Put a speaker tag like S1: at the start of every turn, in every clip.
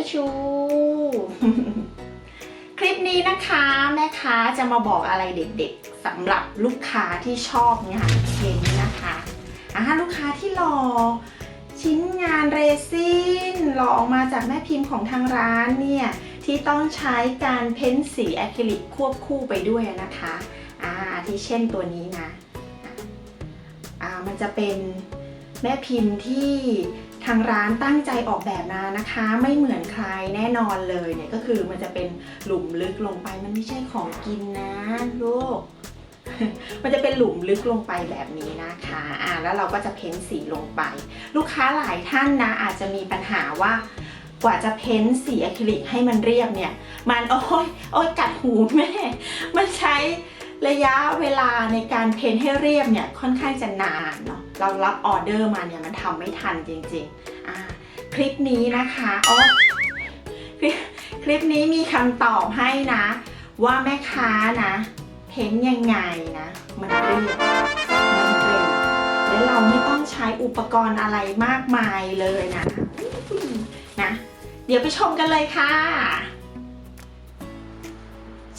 S1: าชู คลิปนี้นะคะแม่ค้าจะมาบอกอะไรเด็กๆสำหรับลูกค้าที่ชอบงานเพ้นท์นะคะอ่าลูกค้าที่รอชิ้นงานเรซินหล่อออกมาจากแม่พิมพ์ของทางร้านเนี่ย ที่ต้องใช้การเพ้นสีอะคริลิกควบคู่ไปด้วยนะคะอ่าที่เช่นตัวนี้นะอ่ามันจะเป็น แม่พิมพ์ที่ทางร้านตั้งใจออกแบบมานะคะ ไม่เหมือนใครแน่นอนเลยเนี่ยก็คือมันจะเป็นหลุมลึกลงไปมันไม่ใช่ของกินนะลูกมันจะเป็นหลุมลึกลงไปแบบนี้นะคะอ่าแล้วเราก็จะเพ้นสีลงไป ลูกค้าหลายท่านนะอาจจะมีปัญหาว่ากว่าจะเพ้นสีอะคริลิกให้มันเรียบเนี่ย มันโอ้ยโอ้ยกัดหูแม่ มันใช้ ระยะเวลาในการเพ้นให้เรียบเนี่ยค่อนข้างจะนานเนาะเรารับออเดอร์มาเนี่ยมันทำไม่ทันจริงๆอ่าคลิปนี้นะคะอ๋อคลิปคลิปนี้มีคำตอบให้นะ ว่าแม่ค้านะ เพ้นยังไงนะ มันเรียบมันเร็วและเราไม่ต้องใช้อุปกรณ์อะไรมากมายเลยนะนะ เดี๋ยวไปชมกันเลยค่ะ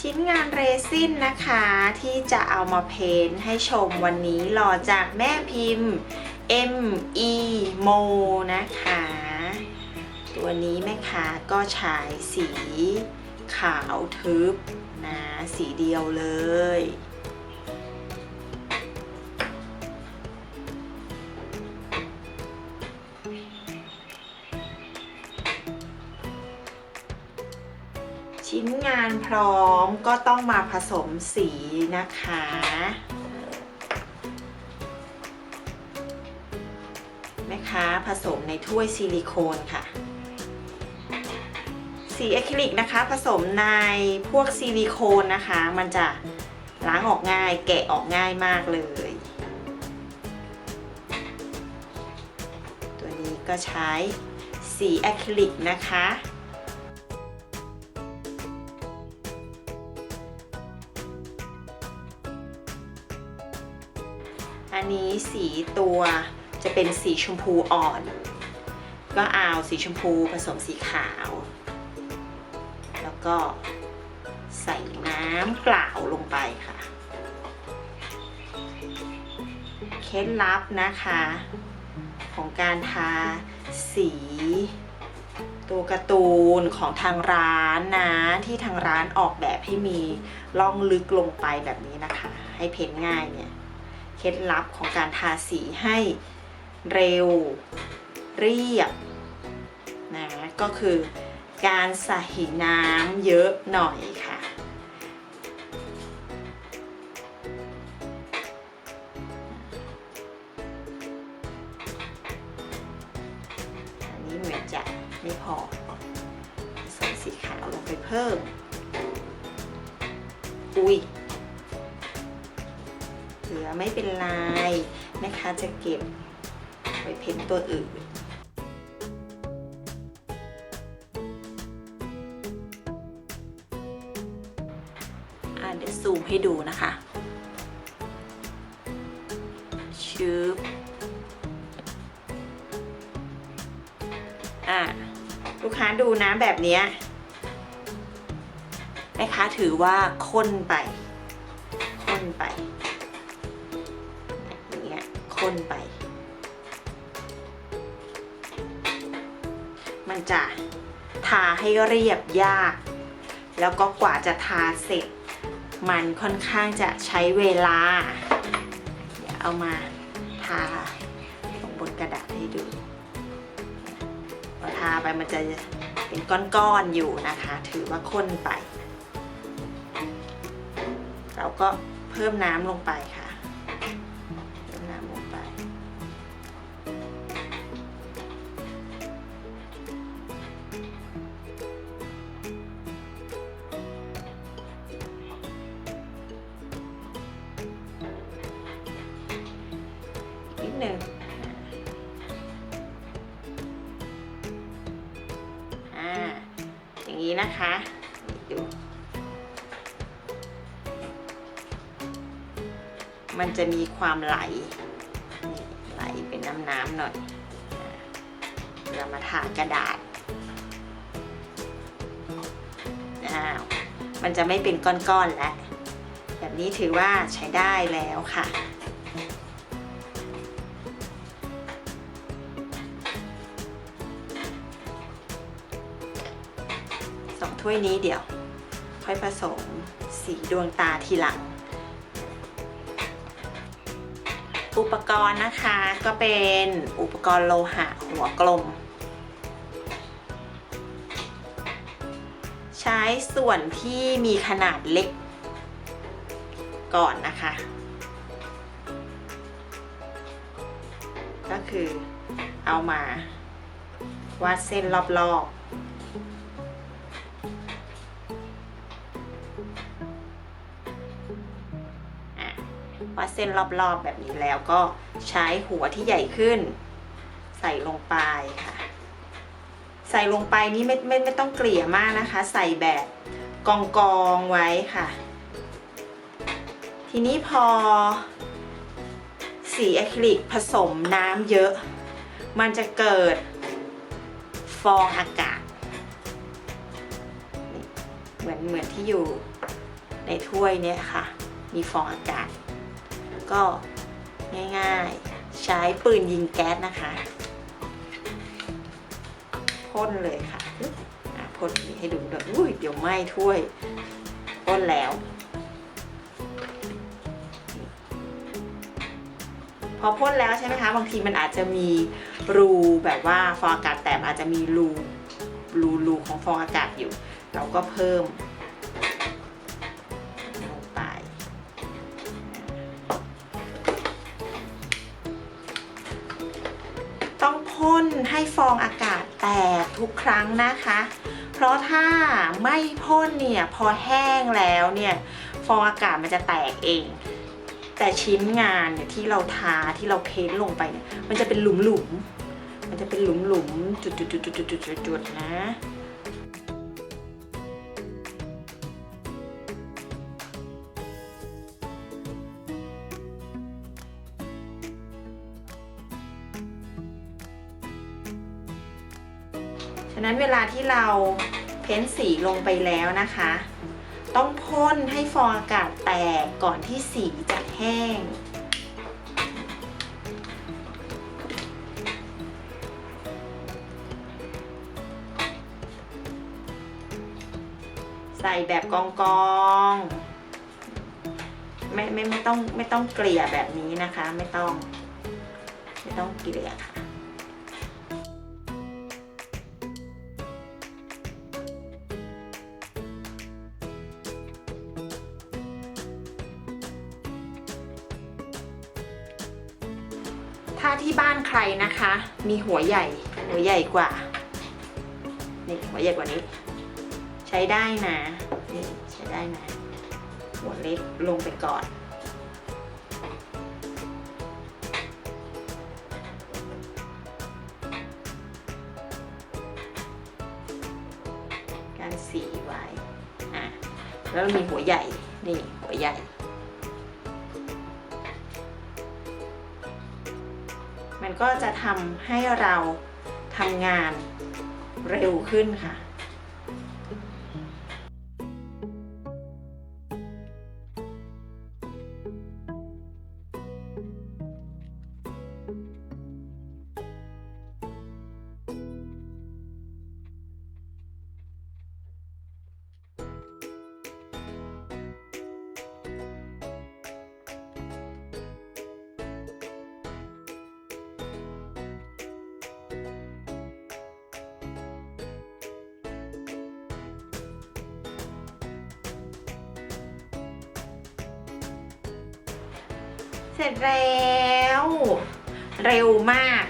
S1: ชิ้นงานเรซินนะคะ ที่จะเอามาเพ้นท์ให้ชมวันนี้หล่อจากแม่พิมพ์ M E Mo นะคะ ตัวนี้แม่ค้าก็ใช้สีขาวทึบนะ สีเดียวเลย ชิ้นงานพร้อมก็ต้องมาผสมสีนะคะ แม่ค้าผสมในถ้วยซิลิโคนค่ะ สีอะคริลิกนะคะ ผสมในพวกซิลิโคนนะคะ มันจะล้างออกง่าย แกะออกง่ายมากเลย ตัวนี้ก็ใช้สีอะคริลิกนะคะ สีตัวจะเป็นสีชมพูอ่อน ก็เอาสีชมพูผสมสีขาว แล้วก็ใส่น้ำเปล่าลงไปค่ะ เคล็ดลับนะคะ ของการทาสีตัวการ์ตูนของทางร้านนะ ที่ทางร้านออกแบบให้มีล่องลึกลงไปแบบนี้นะคะ ให้เพ้นง่ายเนี่ย เคล็ดลับของการทาสีให้เร็วเรียบนะก็คือการใส่น้ำเยอะหน่อยค่ะ อันนี้เหมือนจะไม่พอ ใส่สีขาวลงไปเพิ่ม อุ้ย ไม่เป็นไรแม่ค้าจะเก็บไว้เพ้นตัวอื่นเดี๋ยวซูมให้ดูนะคะชืบอะลูกค้าดูนะแบบนี้แม่ค้าถือว่าข้นไปข้นไป งี้นไป มันจะทาให้เรียบยาก แล้วก็กว่าจะทาเสร็จ มันค่อนข้างจะใช้เวลา เดี๋ยวเอามาทาลงบนกระดาษให้ดูพอทาไปมันจะเป็นก้อนๆอยู่นะคะ ถือว่าข้นไป เราก็เพิ่มน้ำลงไปค่ะ หนึ่งอ่าอย่างนี้นะคะดูมันจะมีความไหลไหลเป็นน้ำๆหน่อยเรามาทากระดาษอ้าวมันจะไม่เป็นก้อนๆแล้ว แบบนี้ถือว่าใช้ได้แล้วค่ะ ถ้วยนี้เดี๋ยว ค่อยผสมสีดวงตาทีหลัง อุปกรณ์นะคะก็เป็นอุปกรณ์โลหะหัวกลม ใช้ส่วนที่มีขนาดเล็กก่อนนะคะ ก็คือเอามาวาดเส้นรอบๆ ดเส้นรอบๆแบบนี้แล้วก็ใช้หัวที่ใหญ่ขึ้น ใส่ลงไปค่ะ ใส่ลงไปนี่ไม่ไม่ไม่ต้องเกลี่ยมากนะคะ ใส่แบบกองกองไว้ค่ะ ทีนี้พอ สีอะคริลิกผสมน้ำเยอะ มันจะเกิดฟองอากาศ เหมือนเหมือนที่อยู่ในถ้วยเนี่ยค่ะ มีฟองอากาศ ก็ง่ายๆ ใช้ปืนยิงแก๊สนะคะพ่นเลยค่ะอะพ่นให้ดูด้วยอุ้ยเดี๋ยวไหม้ถ้วยพ่นแล้ว พอพ่นแล้วใช่ไหมคะ บางทีมันอาจจะมีรูแบบว่าฟองอากาศแตกอาจจะมีรูรูรูของฟองอากาศอยู่ เราก็เพิ่ม ทุกครั้งนะคะ เพราะถ้าไม่พ่นเนี่ยพอแห้งแล้วเนี่ยฟองอากาศมันจะแตกเอง แต่ชิ้นงานเนี่ยที่เราทาที่เราเพ้นลงไปเนี่ยมันจะเป็นหลุมหลุมมันจะเป็นหลุมหลุมจุดๆๆๆๆๆนะ นั้นเวลาที่เราเพ้นสีลงไปแล้วนะคะ ต้องพ่นให้ฟองอากาศแตกก่อนที่สีจะแห้งใส่แบบกองกองไม่ไม่ไม่ต้องไม่ต้องเกลี่ยแบบนี้นะคะ ไม่ต้อง ไม่ต้องเกลี่ยค่ะ นะคะ มีหัวใหญ่หัวใหญ่กว่า นี่หัวใหญ่กว่านี้ ใช้ได้นะนี่ใช้ได้นะหัวเล็กลงไปก่อนการสีไว้อะแล้วมีหัวใหญ่ นี่หัวใหญ่ ก็จะทำให้เราทำงานเร็วขึ้นค่ะ ร็จแล้ว เร็วมาก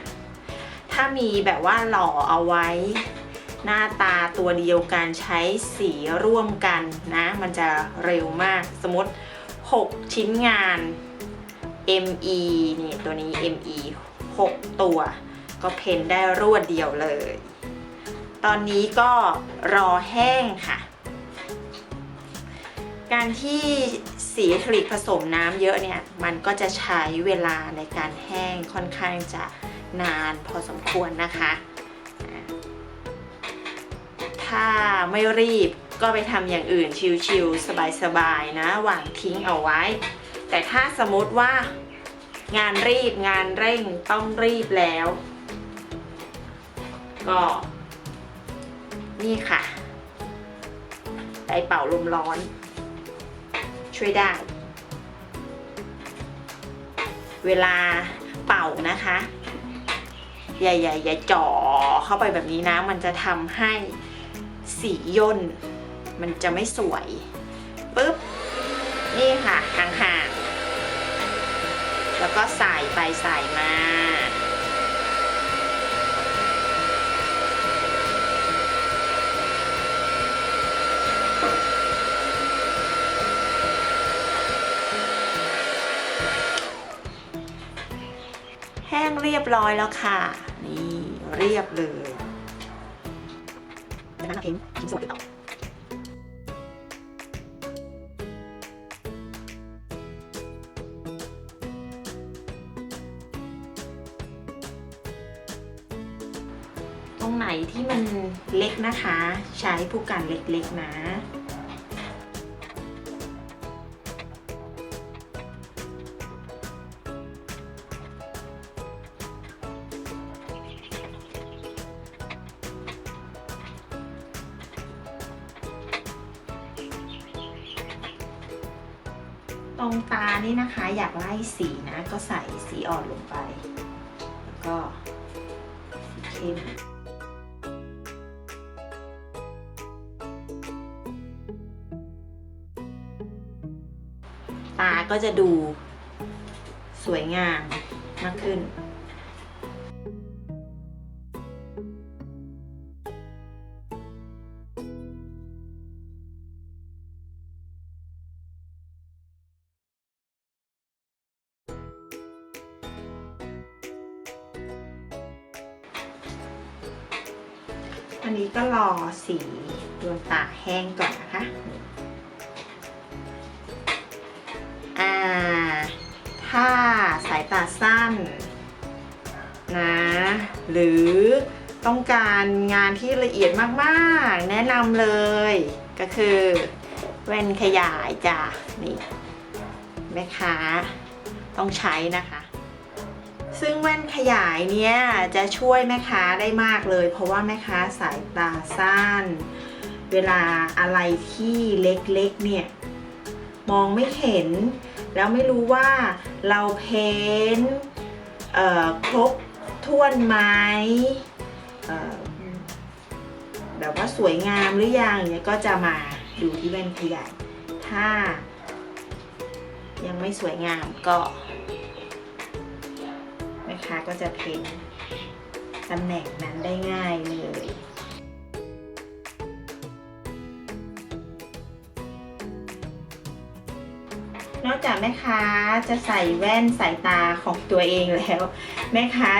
S1: ถ้ามีแบบว่าหล่อเอาไว้ หน้าตาตัวเดียวกันใช้สีร่วมกันนะ มันจะเร็วมากสมมติ 6 ชิ้นงาน ME นี่ตัวนี้ ME 6 ตัว ก็เพ้นได้รวดเดียวเลย ตอนนี้ก็รอแห้งค่ะ การที่ สีอะคริลิกผสมน้ำเยอะเนี่ย มันก็จะใช้เวลาในการแห้งค่อนข้างจะนานพอสมควรนะคะ ถ้าไม่รีบก็ไปทำอย่างอื่นชิลๆสบายๆนะวางทิ้งเอาไว้ แต่ถ้าสมมติว่างานรีบงานเร่งต้องรีบแล้ว ก็ นี่ค่ะไดเป่าลมร้อน ช่วยได้ เวลาเป่านะคะอย่าอย่าอย่าจ่อเข้าไปแบบนี้นะ มันจะทำให้สีย่น มันจะไม่สวยปุ๊บ นี่ค่ะห่างๆแล้วก็ใส่ไปใส่มา เรียบร้อยแล้วค่ะ นี่เรียบเลยนั้นเราเพ้นชิ้นส่วนต่อตรงไหนที่มันเล็กนะคะ ใช้ผู้กันเล็กๆนะ อยากไล่สีนะ ก็ใส่สีอ่อนลงไป แล้วก็เข้มตาก็จะดูสวยงามมากขึ้น สีดวงตาแห้งก่อนนะคะอ่าถ้าสายตาสั้นนะหรือต้องการงานที่ละเอียดมากๆ แนะนำเลย ก็คือแว่นขยายจ้ะนี่แม่ค้าต้องใช้นะคะ ซึ่งแว่นขยายเนี่ยจะช่วยแม่ค้าได้มากเลย เพราะว่าแม่ค้าสายตาสั้น เวลาอะไรที่เล็กๆเนี่ยมองไม่เห็น แล้วไม่รู้ว่าเราเพ้นท์ครบถ้วนไหมแบบว่าสวยงามหรือยังเนี่ยก็จะมาดูที่แว่นขยาย ถ้ายังไม่สวยงามก็ คะ ก็จะเพ้นท์ตำแหน่งนั้นได้ง่ายเลยนอกจากแม่ค้าจะใส่แว่นสายตาของตัวเองแล้ว แม่ค้า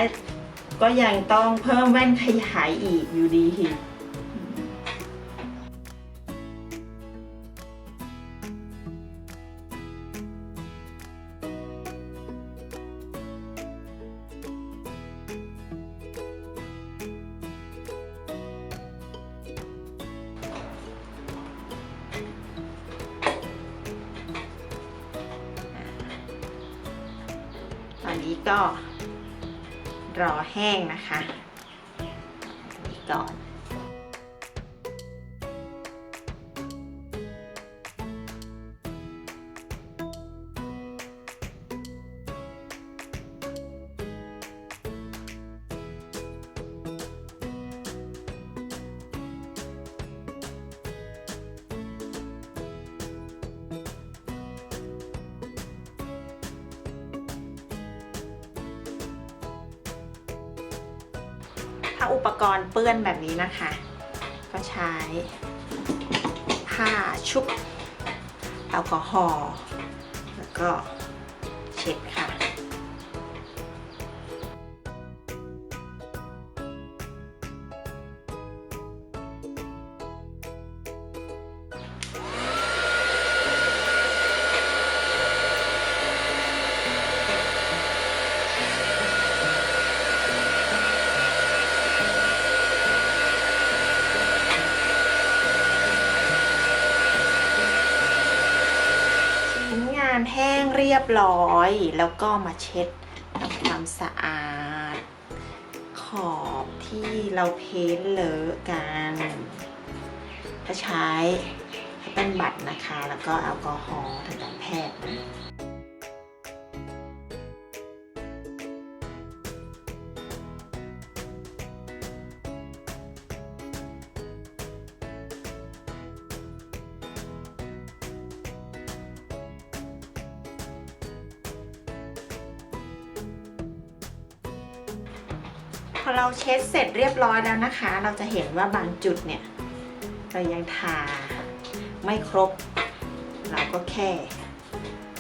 S1: ก็ยังต้องเพิ่มแว่นขยายอีกอยู่ดี อนนี้ก็รอแห้งนะคะ อันนี้ก่อน นะคะ ก็ใช้ผ้าชุบแอลกอฮอล์แล้วก็เช็ดค่ะ ยบร้อย แล้วก็มาเช็ดทำความสะอาด ขอบที่เราเพ้นเลอะกันก็ใช้เป็นบัตรนะคะ แล้วก็แอลกอฮอล์ทางการแพทย์นะ เร็จเรียบร้อยแล้วนะคะ เราจะเห็นว่าบางจุดเนี่ยเรายังทาไม่ครบ เราก็แค่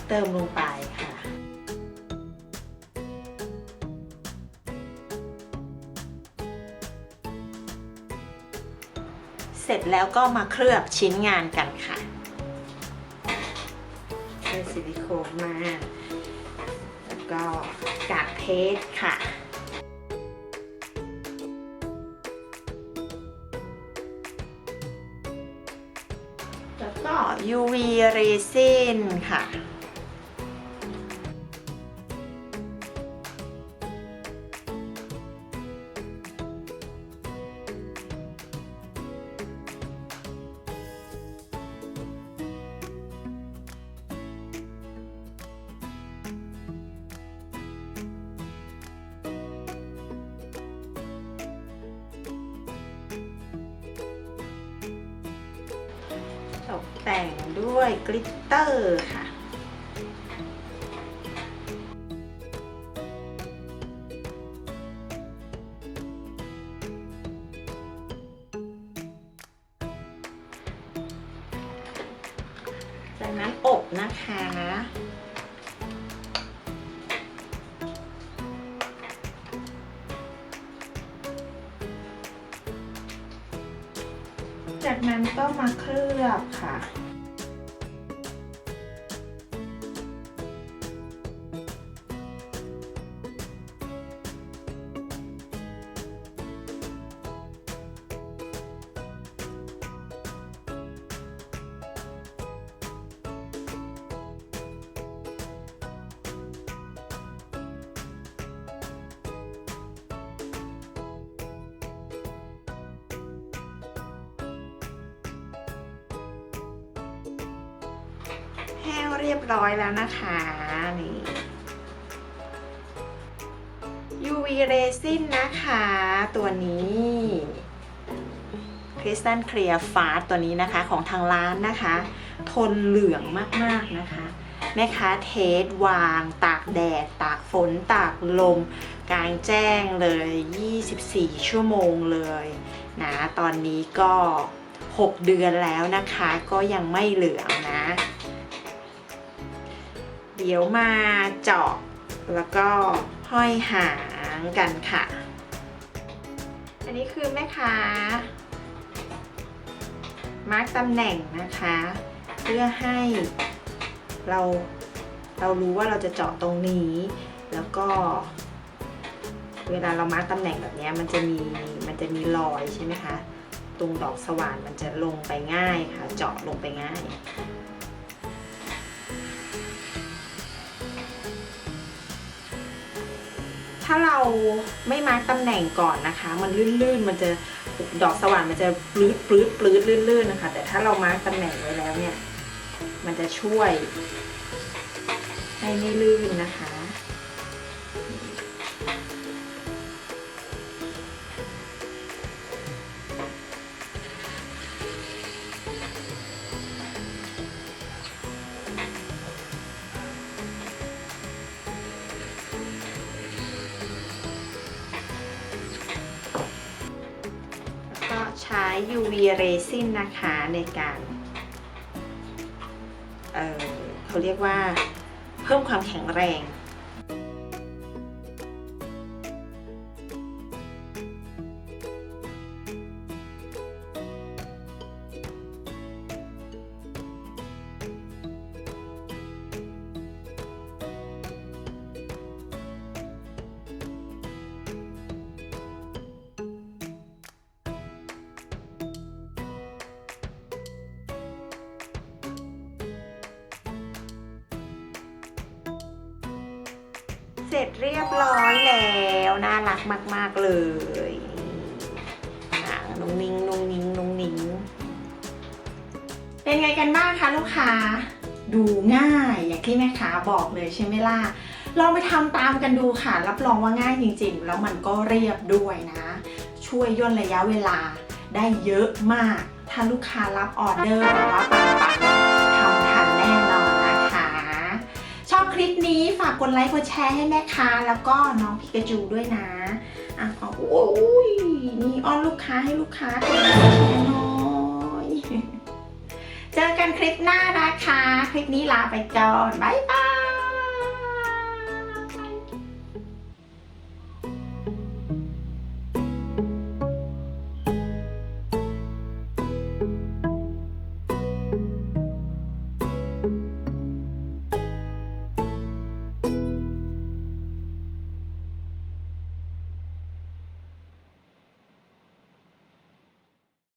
S1: เติมลงไปค่ะ เสร็จแล้วก็มาเคลือบชิ้นงานกันค่ะเป็นซิลิโคนมา แล้วก็กากเพชรค่ะ UV resin ค่ะ ด้วยกลิตเตอร์ค่ะจากนั้นอบนะคะจากนั้นก็มาเคลือบค่ะ UV resin นะคะ ตัวนี้ Crystal Clear Fast ตัวนี้นะคะของทางร้านนะคะ ทนเหลืองมากๆนะคะ แม่ค้าเทสวางตากแดด ตากฝน ตากลม กลางแจ้งเลย 24 ชั่วโมงเลยนะตอนนี้ก็ 6 เดือนแล้วนะคะ ก็ยังไม่เหลืองนะ เดี๋ยวมาเจาะแล้วก็ห้อยหาง กันค่ะ อันนี้คือแม่ค้ามาร์กตำแหน่งนะคะ เพื่อให้เราเรารู้ว่าเราจะเจาะตรงนี้ แล้วก็ เวลาเรามาร์กตำแหน่งแบบนี้มันจะมีมันจะมีรอยใช่ไหมคะ ตรงดอกสว่านมันจะลงไปง่ายค่ะ เจาะลงไปง่าย ถ้าเราไม่มาร์กตำแหน่งก่อนนะคะ มันลื่นๆ มันจะดอกสว่านมันจะปลื้ดปลื้ดปลื้ดลื่นๆนะคะ แต่ถ้าเรามาร์กตำแหน่งไว้แล้วเนี่ย มันจะช่วยให้ไม่ลื่นนะคะ UV resin นะคะในการเเขาเรียกว่าเพิ่มความแข็งแรง เสร็จเรียบร้อยแล้วน่ารักมาก ๆ เลยอะนุ่งนิ้งนุ่งนิ้งนุ่งนิ้งเป็นไงกันบ้างคะลูกค้า ดูง่ายอย่างที่แม่ค้าบอกเลยใช่ไหมล่ะลองไปทำตามกันดูค่ะ รับรองว่าง่ายจริง ๆ แล้วมันก็เรียบด้วยนะ ช่วยย่นระยะเวลาได้เยอะมาก ถ้าลูกค้ารับออเดอร์แบบว่า กดไลค์กดแชร์ให้แม่ค้าแล้วก็น้องพิกาจูด้วยนะอะขอโอ้ยนี่อ้อนลูกค้าให้ลูกค้ากดไลค์กดแชร์หน่อยเจอกันคลิปหน้านะคะ คลิปนี้ลาไปก่อนบ๊ายบาย